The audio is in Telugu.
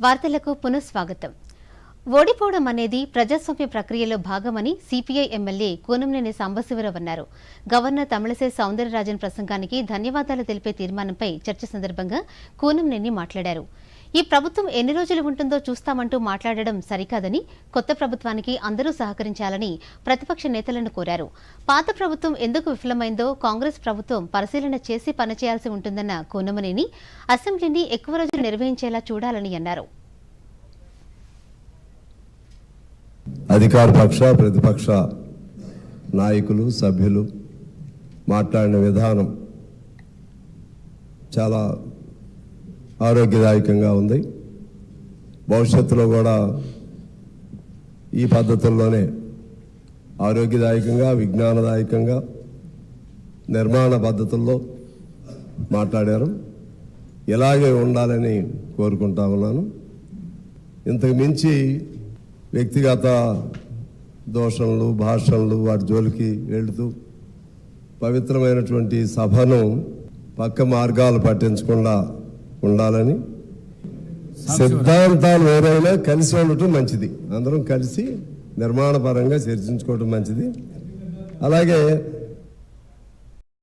వార్తలకు పునఃస్వాగతం. ఓడిపోవడం అనేది ప్రజాస్వామ్య ప్రక్రియలో భాగమని సిపిఐ ఎమ్మెల్యే కూనంనేని సాంబశివరావు అన్నారు. గవర్నర్ తమిళసై సౌందరరాజన్ ప్రసంగానికి ధన్యవాదాలు తెలిపే తీర్మానంపై చర్చ సందర్భంగా కూనంనేని మాట్లాడారు. ఈ ప్రభుత్వం ఎన్ని రోజులు ఉంటుందో చూస్తామంటూ మాట్లాడడం సరికాదని కొత్త ప్రభుత్వానికి అందరూ సహకరించాలని ప్రతిపక్ష నేతలను కోరారు. పాత ప్రభుత్వం ఎందుకు విఫలమైందో కాంగ్రెస్ ప్రభుత్వం పరిశీలన చేసి పనిచేయాల్సి ఉంటుందన్న కోనమనేని అసెంబ్లీని ఎక్కువ రోజులు నిర్వహించేలా చూడాలని అన్నారు. అధికార పక్ష ప్రతిపక్ష నాయకులు సభ్యులు మాట్లాడిన విధానం చాలా ఆరోగ్యదాయకంగా ఉంది. భవిష్యత్తులో కూడా ఈ పద్ధతుల్లోనే ఆరోగ్యదాయకంగా విజ్ఞానదాయకంగా నిర్మాణ పద్ధతుల్లో మాట్లాడారు. ఇలాగే ఉండాలని కోరుకుంటా ఉన్నాను. ఇంతకు మించి వ్యక్తిగత దోషణలు భాషణలు వాటి జోలికి వెళుతూ పవిత్రమైనటువంటి సభను పక్క మార్గాలు పట్టించకుండా ఉండాలని. సిద్ధాంతాలు వేరైనా కలిసి ఉండటం మంచిది. అందరం కలిసి నిర్మాణపరంగా చర్చించుకోవడం మంచిది. అలాగే